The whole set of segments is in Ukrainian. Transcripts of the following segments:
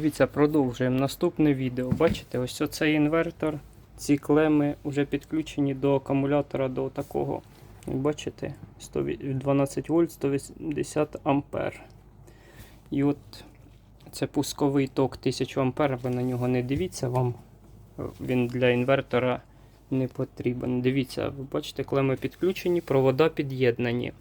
Дивіться, продовжуємо наступне відео. Бачите, ось оцей інвертор. Ці клеми вже підключені до акумулятора до такого. Бачите, 12 вольт 180 ампер. І от це пусковий ток 1000 ампер. Ви на нього не дивіться, вам е, він для інвертора не потрібен. Дивіться, ви бачите, клеми підключені, провода під'єднані.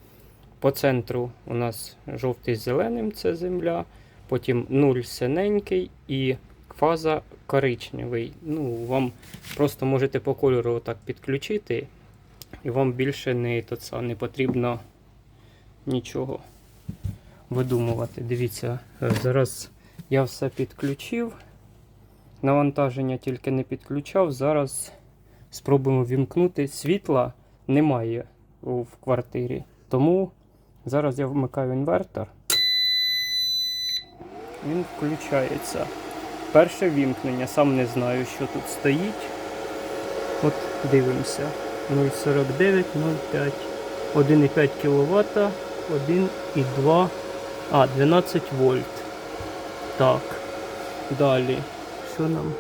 По центру у нас жовтий з зеленим це земля потім 0 синенький і фаза коричневий. Ну, вам просто можете по кольору отак підключити, і вам більше не, то це, не потрібно нічого видумувати. Дивіться, е, зараз я все підключив. Навантаження тільки не підключав. Зараз спробуємо вімкнути. Світла немає в квартирі. Тому зараз я вмикаю інвертор він включається. Перше вімкнення, сам не знаю, що тут стоїть. От дивимося. 0,49, 0,5. 1,5 кВт, 1,2. А, 12 вольт. Так. Далі. Що нам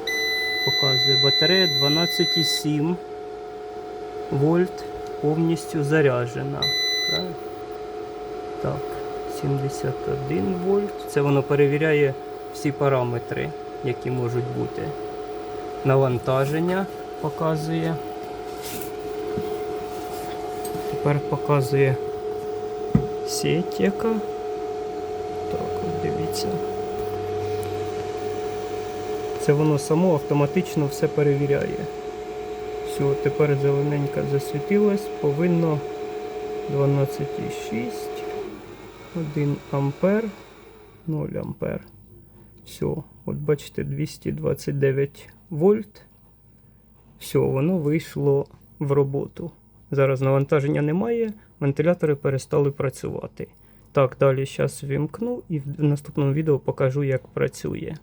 показує? Батарея 12,7 вольт повністю заряджена. Так. 71 вольт. Це воно перевіряє всі параметри, які можуть бути. Навантаження показує. Тепер показує сеть яка. Так, от дивіться. Це воно само автоматично все перевіряє. Все, тепер зелененька засвітилась, повинно 12,6. 1 ампер, 0 ампер. Все, от бачите, 229 вольт. Все, воно вийшло в роботу. Зараз навантаження немає, вентилятори перестали працювати. Так, далі зараз вімкну і в наступному відео покажу, як працює.